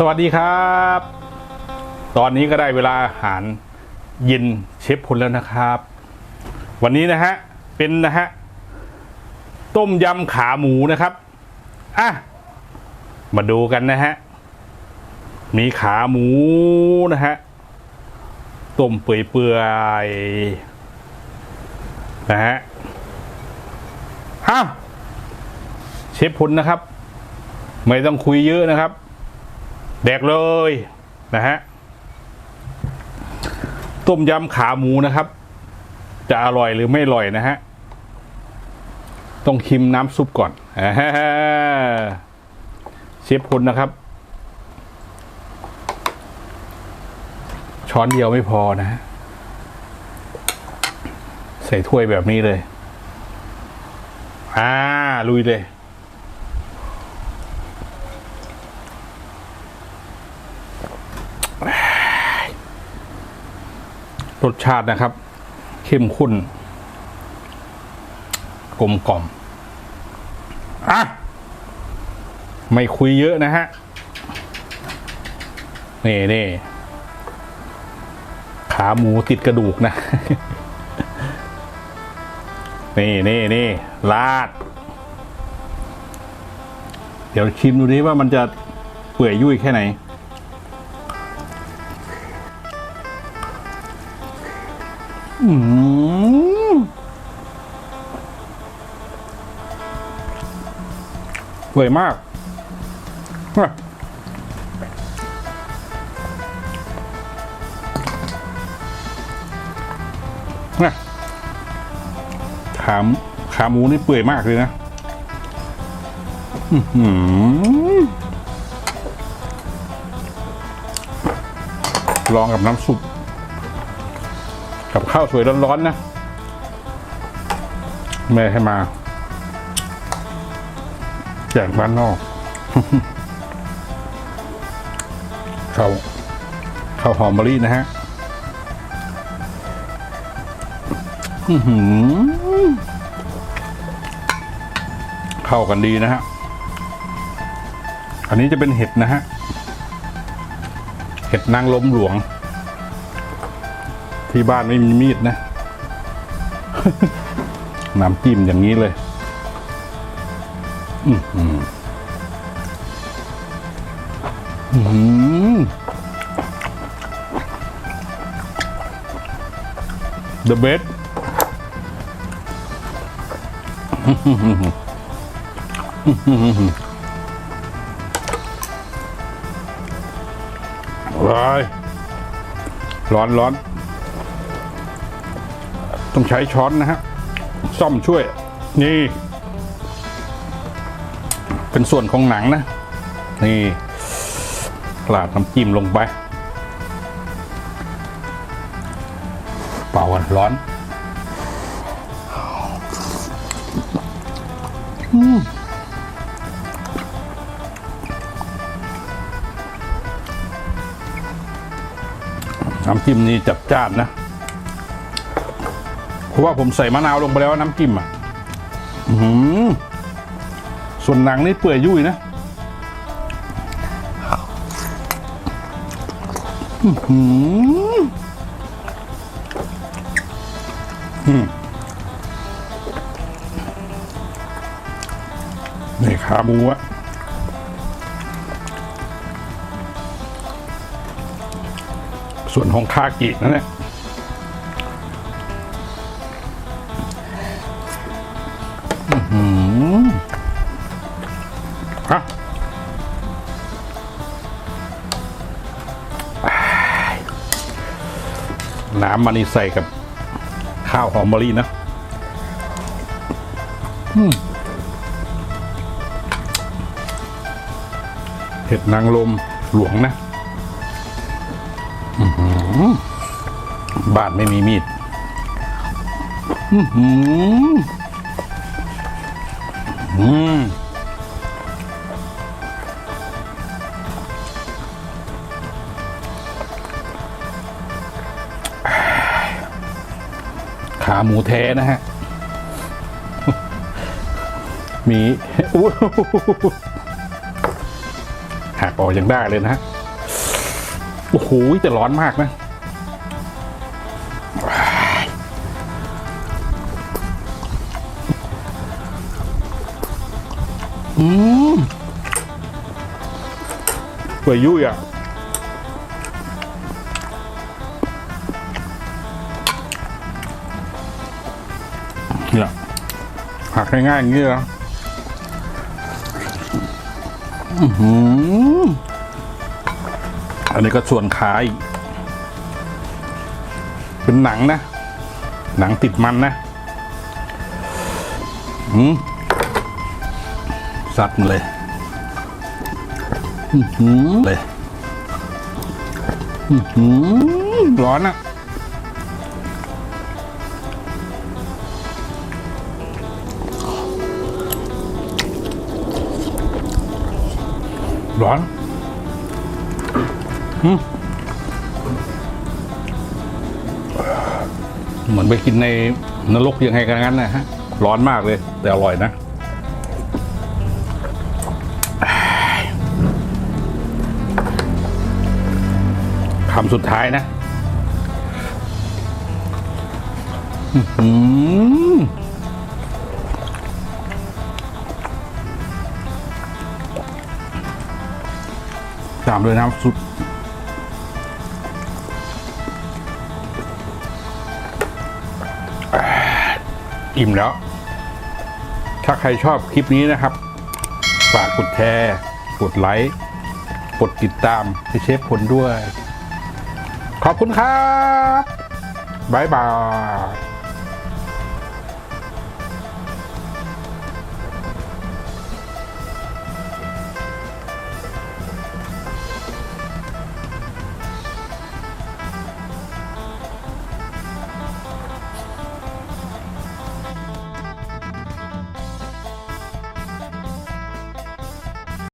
สวัสดีครับ ตอนนี้ก็ได้เวลาอาหารเย็นเชฟพลแล้วนะครับ วันนี้นะฮะเป็นนะฮะต้มยำขาหมูนะครับอะมาดูกันนะฮะมีขาหมูนะฮะต้มเปื่อยๆนะฮะอ้าวเชฟพลนะครับ ไม่ต้องคุยเยอะนะครับ แดกเลยนะฮะต้มยำขาหมูนะครับ จะอร่อยหรือไม่อร่อยนะฮะต้องชิมน้ำซุปก่อนเชฟพลนะครับ ช้อนเดียวไม่พอนะ ใส่ถ้วยแบบนี้เลย อ่า ลุยเลย รสชาตินะครับ เข้มข้นกลมกล่อมอะไม่คุยเยอะนะฮะนี่นี่ขาหมูติดกระดูกนะ นี่นี่นี่ลาด เดี๋ยวชิมดูดิว่ามันจะเปื่อยยุ่ยแค่ไหน อืมเปื่อยมากอะนะขาขาหมูนี่เปื่อยมากเลยนะลองกับน้ำซุป กับข้าวสวยร้อนๆนะแม่ให้มาจากบ้านนอกข้าวข้าวหอมมะลินะฮะเข้ากันดีนะฮะ อันนี้จะเป็นเห็ดนะฮะ เห็ดนางลมหลวง ที่บ้านไม่มีมีดนะ น้ำจิ้มอย่างนี้เลย อือหืออื้อหือ The best ร้อยร้อนร้อน ต้องใช้ช้อนนะฮะซ่อมช่วย นี่ เป็นส่วนของหนังนะ นี่ปลาดน้ำจิ้มลงไป เป่ากันร้อน อืมน้ำจิ้มนี่จัดจ้านนะ ราะว่าผมใส่มะนาวลงไปแล้วน้ำจิ้มอะหือส่วนหนังนี่เปื่อยยุ่ยนะอื้อหืมนี่ขาหมูอะส่วนของคากินั่นแหล ฮะน้ำมันนี่ใส่กับข้าวหอมมะลินะเห็ดนางลมหลวงนะบ้านไม่มีมีด อื อืมขาหมูแท้นะฮะ มีอู้หูหักออกยังได้เลยนะฮะ โอ้โหแต่ร้อนมากนะ มเปื่อยยุ่ยอะ เนี่ยหักง่ายๆอย่างนี้เหรออื้อหืออันนี้ก็ส่วนขาอีก เป็นหนังนะ หนังติดมันนะ อืม สัดเลยอื้อหือเลยอื้อหือร้อนอะร้อนอืมเหมือนไปกินในนรกยังไงกันงั้นนะฮะ ร้อนมากเลย แต่อร่อยนะ คำสุดท้ายนะอื้อหือตามด้วยน้ำซุปอิ่มแล้ว ถ้าใครชอบคลิปนี้นะครับ ฝากกดแชร์ กดไลค์ กดติดตามให้เชฟพลด้วย ขอบคุณครับ บ๊ายบาย